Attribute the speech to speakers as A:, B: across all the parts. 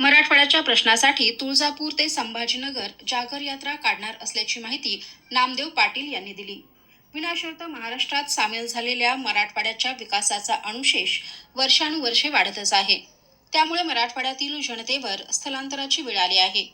A: मराठवाड्याच्या प्रश्नासाठी तुळजापूर ते संभाजीनगर जागर यात्रा काढणार असल्याची माहिती नामदेव पाटील यांनी दिली. विनाशर्त महाराष्ट्रात सामील झालेल्या मराठवाड्याच्या विकासाचा अनुशेष वर्षानुवर्षे वाढतच आहे. त्यामुळे मराठवाड्यातील जनतेवर स्थलांतराची वेळ आली आहे.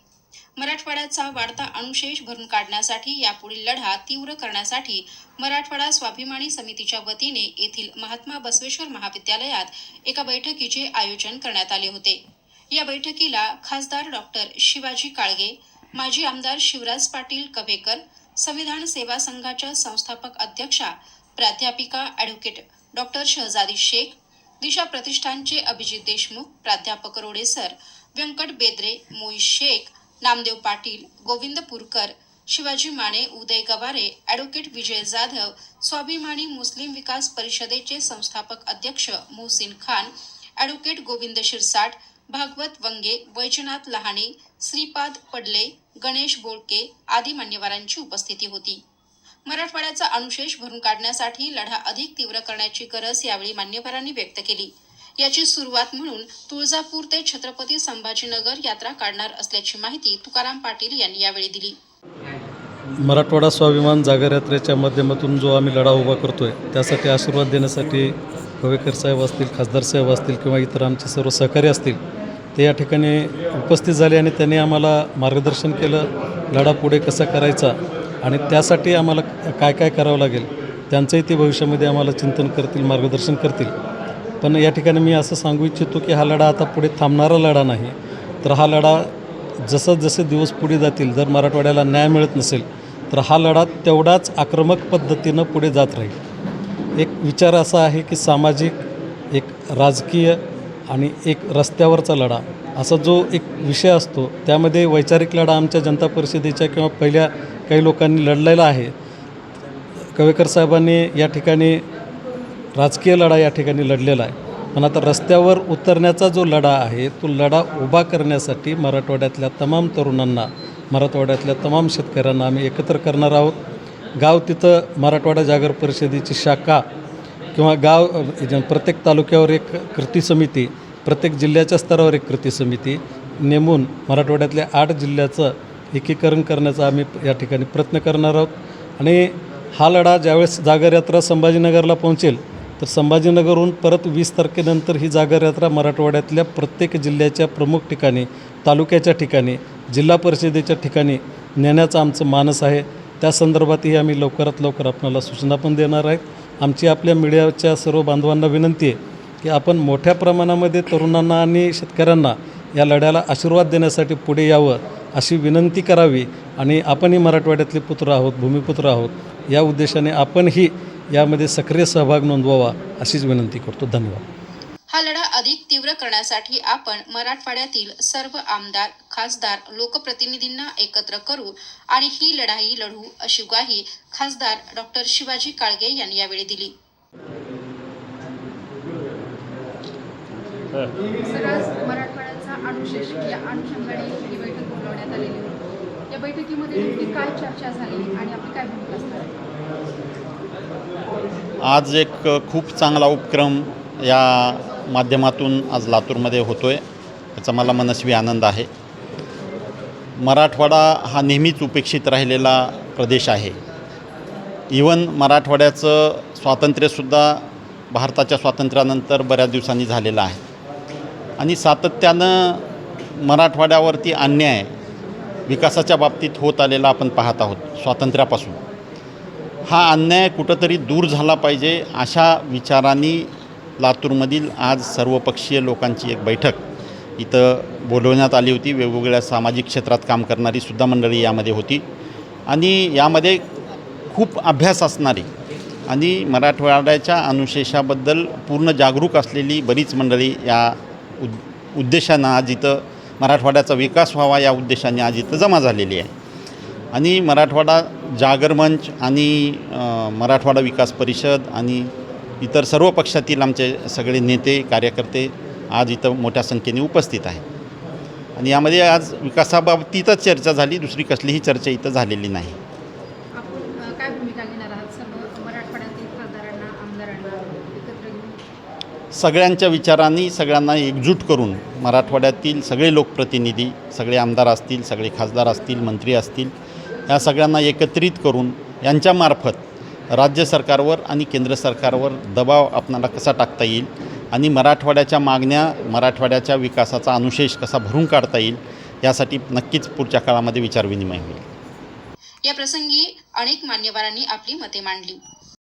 A: मराठवाड्याचा वाढता अनुशेष भरून काढण्यासाठी यापुढील लढा तीव्र करण्यासाठी मराठवाडा स्वाभिमानी समितीच्या वतीने येथील महात्मा बसवेश्वर महाविद्यालयात एका बैठकीचे आयोजन करण्यात आले होते. या बैठकीला खासदार डॉक्टर शिवाजी काळगे माजी आमदार शिवराज पाटील कवेकर संविधान सेवा संघाच्या संस्थापक अध्यक्षा प्राध्यापिका ॲडव्होकेट डॉक्टर शहजादी शेख दिशा प्रतिष्ठानचे अभिजित देशमुख प्राध्यापक रोडेसर व्यंकट बेद्रे मोई शेख नामदेव पाटील गोविंद पुरकर शिवाजी माने उदय गवारे ॲडव्होकेट विजय जाधव स्वाभिमानी मुस्लिम विकास परिषदेचे संस्थापक अध्यक्ष मोहसिन खान ॲडव्होकेट गोविंद शिरसाट भागवत वंगे वैजनाथ लहाणे श्रीपाद पडले गणेश बोळके आदी मान्यवरांची उपस्थिती होती. मराठवाड्याचा अनुशेष भरून काढण्यासाठी लढा अधिक तीव्र करण्याची गरज यावेळी मान्यवरांनी व्यक्त केली. याची सुरुवात म्हणून तुळजापूर ते छत्रपती संभाजीनगर यात्रा काढणार असल्याची माहिती तुकाराम पाटील यांनी यावेळी दिली.
B: मराठवाडा स्वाभिमान जागर यात्रेच्या माध्यमातून जो आम्ही लढा उभा करतो आहे त्यासाठी आशीर्वाद देण्यासाठी भवेकर साहेब असतील खासदार साहेब असतील किंवा इतर आमचे सर्व सहकारी असतील ते या ठिकाणी उपस्थित झाले आणि त्यांनी आम्हाला मार्गदर्शन केलं लढा पुढे कसा करायचा आणि त्यासाठी आम्हाला काय काय करावं लागेल त्यांचंही ते भविष्यामध्ये आम्हाला चिंतन करतील मार्गदर्शन करतील. पण या ठिकाणी मी असं सांगू इच्छितो की हा लढा आता पुढे थांबणारा लढा नाही. तर हा लढा जसं जसे दिवस पुढे जातील जर मराठवाड्याला न्याय मिळत नसेल तर हा लढा तेवढाच आक्रमक पद्धतीनं पुढे जात राहील. एक विचार असा आहे की सामाजिक एक राजकीय आणि एक रस्त्यावरचा लढा. असा जो एक विषय असतो त्यामध्ये वैचारिक लढा आमच्या जनता परिषदेच्या किंवा पहिल्या काही लोकांनी लढलेला आहे. कवेकर साहेबांनी या ठिकाणी राजकीय लढा या ठिकाणी लढलेला आहे. पण आता रस्त्यावर उतरण्याचा जो लढा आहे तो लढा उभा करण्यासाठी मराठवाड्यातल्या तमाम तरुणांना मराठवाड्यातल्या तमाम शेतकऱ्यांना आम्ही एकत्र करणार आहोत. गाव तिथं मराठवाडा जागर परिषदेची शाखा किंवा गाव प्रत्येक तालुक्यावर एक कृती समिती प्रत्येक जिल्ह्याच्या स्तरावर एक कृती समिती नेमून मराठवाड्यातल्या आठ जिल्ह्याचं एकीकरण करण्याचा आम्ही या ठिकाणी प्रयत्न करणार आहोत. आणि हा लढा ज्यावेळेस जागर यात्रा संभाजीनगरला पोहोचेल तर संभाजीनगरहून परत वीस तारखेनंतर ही जागर यात्रा मराठवाड्यातल्या प्रत्येक जिल्ह्याच्या प्रमुख ठिकाणी तालुक्याच्या ठिकाणी जिल्हा परिषदेच्या ठिकाणी नेण्याचं आमचं मानस आहे. त्या संदर्भातही आम्ही लवकरात लवकर आपणाला सूचना पण देणार आहेत. आमची आपल्या मीडियाच्या सर्व बांधवांना विनंती आहे की आपण मोठ्या प्रमाणामध्ये तरुणांना आणि शेतकऱ्यांना या लढ्याला आशीर्वाद देण्यासाठी पुढे यावं अशी विनंती करावी आणि आपणही मराठवाड्यातले पुत्र आहोत भूमिपुत्र आहोत या उद्देशाने आपणही यामध्ये सक्रिय सहभाग नोंदवावा अशीच विनंती करतो. धन्यवाद.
A: हा लढा अधिक तीव्र करण्यासाठी आपण मराठवाड्यातील सर्व आमदार खासदार लोकप्रतिनिधींना एकत्र करू आणि ही लढाई लढू अशी ग्वाही खासदार डॉक्टर शिवाजी काळगे यांनी यावेळी दिली.
C: आज मराठवाड्याचा अनुशेष या अनुषंगाने ही बैठक बोलवण्यात आलेली होती. या बैठकीमध्ये नेमकी काय चर्चा झाली आणि आपली काय भूमिका असणार
D: आज एक खूप चांगला उपक्रम या माध्यमातून आज लातूरमध्ये होतो आहे याचा मला मनस्वी आनंद आहे. मराठवाडा हा नेहमीच उपेक्षित राहिलेला प्रदेश आहे. इवन मराठवाड्याचं स्वातंत्र्यसुद्धा भारताच्या स्वातंत्र्यानंतर बऱ्याच दिवसांनी झालेलं आहे. आणि सातत्यानं मराठवाड्यावरती अन्याय विकासाच्या बाबतीत होत आलेला आपण पाहत आहोत स्वातंत्र्यापासून. हा अन्याय कुठंतरी दूर झाला पाहिजे अशा विचारांनी लातूरमधील आज सर्वपक्षीय लोकांची एक बैठक इथं बोलवण्यात आली होती. वेगवेगळ्या सामाजिक क्षेत्रात काम करणारी सुद्धा मंडळी यामध्ये होती. आणि यामध्ये खूप अभ्यास असणारी आणि मराठवाड्याच्या अनुशेषाबद्दल पूर्ण जागरूक असलेली बरीच मंडळी या उद उद्देशानं आज इथं मराठवाड्याचा विकास व्हावा या उद्देशाने आज इथं जमा झालेली आहे. आणि मराठवाडा जागर मंच आणि मराठवाडा विकास परिषद आणि इतर सर्व पक्षातील आमचे सगळे नेते कार्यकर्ते आज इथं मोठ्या संख्येने उपस्थित आहे आणि यामध्ये आज विकासाबाबतीतच चर्चा झाली दुसरी कसलीही चर्चा इथं झालेली नाही
C: आपण अ, काय भूमिका घेणार आहात सर्व मराठवाड्यातील खासदारांना आमदारांना एकत्र घेऊन
D: सगळ्यांच्या विचारांनी सगळ्यांना एकजूट करून मराठवाड्यातील सगळे लोकप्रतिनिधी सगळे आमदार असतील सगळे खासदार असतील मंत्री असतील या सगळ्यांना एकत्रित करून यांच्यामार्फत राज्य सरकारवर आणि केंद्र सरकारवर दबाव आपणाला कसा टाकता येईल आणि मराठवाड्याच्या मागण्या मराठवाड्याच्या विकासाचा अनुशेष कसा भरून काढता येईल यासाठी नक्कीच पुढच्या काळामध्ये विचारविनिमय होईल.
A: या प्रसंगी अनेक मान्यवरांनी आपली मते मांडली.